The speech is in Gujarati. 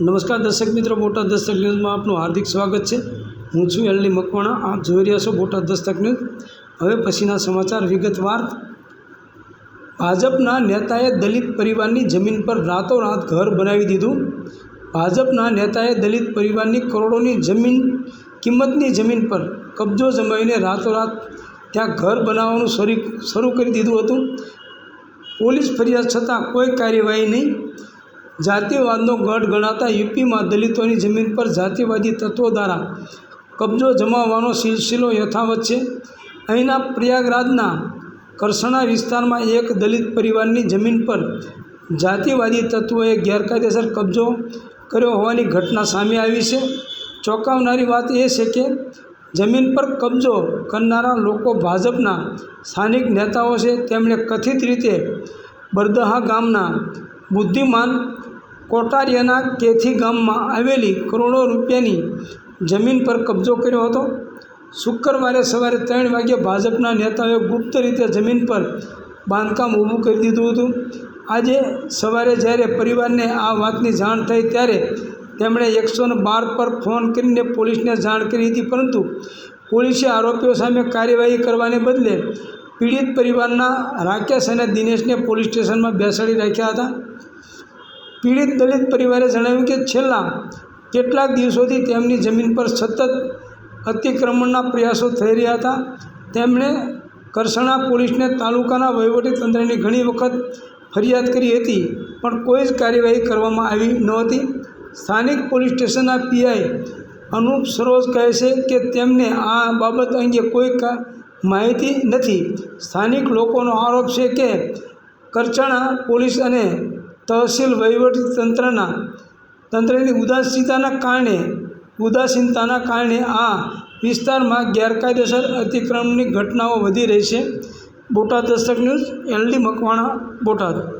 નમસ્કાર દર્શક મિત્રો, બોટાદ દસ્તક ન્યૂઝમાં આપનું હાર્દિક સ્વાગત છે. હું છું એલડી મકવાણા, આપ જોઈ રહ્યા છો બોટાદ દસ્તક ન્યૂઝ. હવે પછીના સમાચાર વિગતવાર. ભાજપના નેતાએ દલિત પરિવારની જમીન પર રાતોરાત ઘર બનાવી દીધું. ભાજપના નેતાએ દલિત પરિવારની કરોડોની જમીન, કિંમતની જમીન પર કબજો જમાવીને રાતોરાત ત્યાં ઘર બનાવવાનું શરૂ શરૂ કરી દીધું હતું. પોલીસ ફરિયાદ છતાં કોઈ કાર્યવાહી નહીં. જાતિવાદનો ગઢ ગણાતા યુપીમાં દલિતોની જમીન પર જાતિવાદી તત્વો દ્વારા કબજો જમાવવાનો સિલસિલો યથાવત છે. અહીંના પ્રયાગરાજના કરસણા વિસ્તારમાં એક દલિત પરિવારની જમીન પર જાતિવાદી તત્વોએ ગેરકાયદેસર કબજો કર્યો હોવાની ઘટના સામે આવી છે. ચોંકાવનારી વાત એ છે કે જમીન પર કબજો કરનારા લોકો ભાજપના સ્થાનિક નેતાઓ છે. તેમણે કથિત રીતે બરદહા ગામના બુદ્ધિમાન કોટારિયાના કેથી ગામમાં આવેલી કરોડો રૂપિયાની જમીન પર કબજો કર્યો હતો? શુક્રવારે સવારે ત્રણ વાગ્યે ભાજપના નેતાઓએ ગુપ્ત રીતે જમીન પર બાંધકામ ઊભું કરી દીધું હતું. આજે સવારે જ્યારે પરિવારને આ વાતની જાણ થઈ ત્યારે તેમણે એકસો બાર પર ફોન કરીને પોલીસને જાણ કરી હતી, પરંતુ પોલીસે આરોપીઓ સામે કાર્યવાહી કરવાને બદલે પીડિત પરિવારના રાકેશ અને દિનેશને પોલીસ સ્ટેશનમાં બેસાડી રાખ્યા હતા. પીડિત દલિત પરિવારે જણાવ્યું કે છેલ્લા કેટલાક દિવસોથી તેમની જમીન પર સતત અતિક્રમણના પ્રયાસો થઈ રહ્યા હતા. તેમણે કરસણા પોલીસને તાલુકાના વહીવટીતંત્રની ઘણી વખત ફરિયાદ કરી હતી, પણ કોઈ જ કાર્યવાહી કરવામાં આવી નહોતી સ્થાનિક પોલીસ સ્ટેશનના પીઆઈ અનુપ સરોજ કહે છે કે તેમને આ બાબત અંગે કોઈ માહિતી નથી. સ્થાનિક લોકોનો આરોપ છે કે કરચણા પોલીસ અને તહસીલ વહીવટી તંત્રના તંત્રની ઉદાસીનતાના કારણે ઉદાસીનતાના કારણે આ વિસ્તારમાં ગેરકાયદેસર અતિક્રમણની ઘટનાઓ વધી રહી છે. Botad Dastak news LD Makwana, Botad.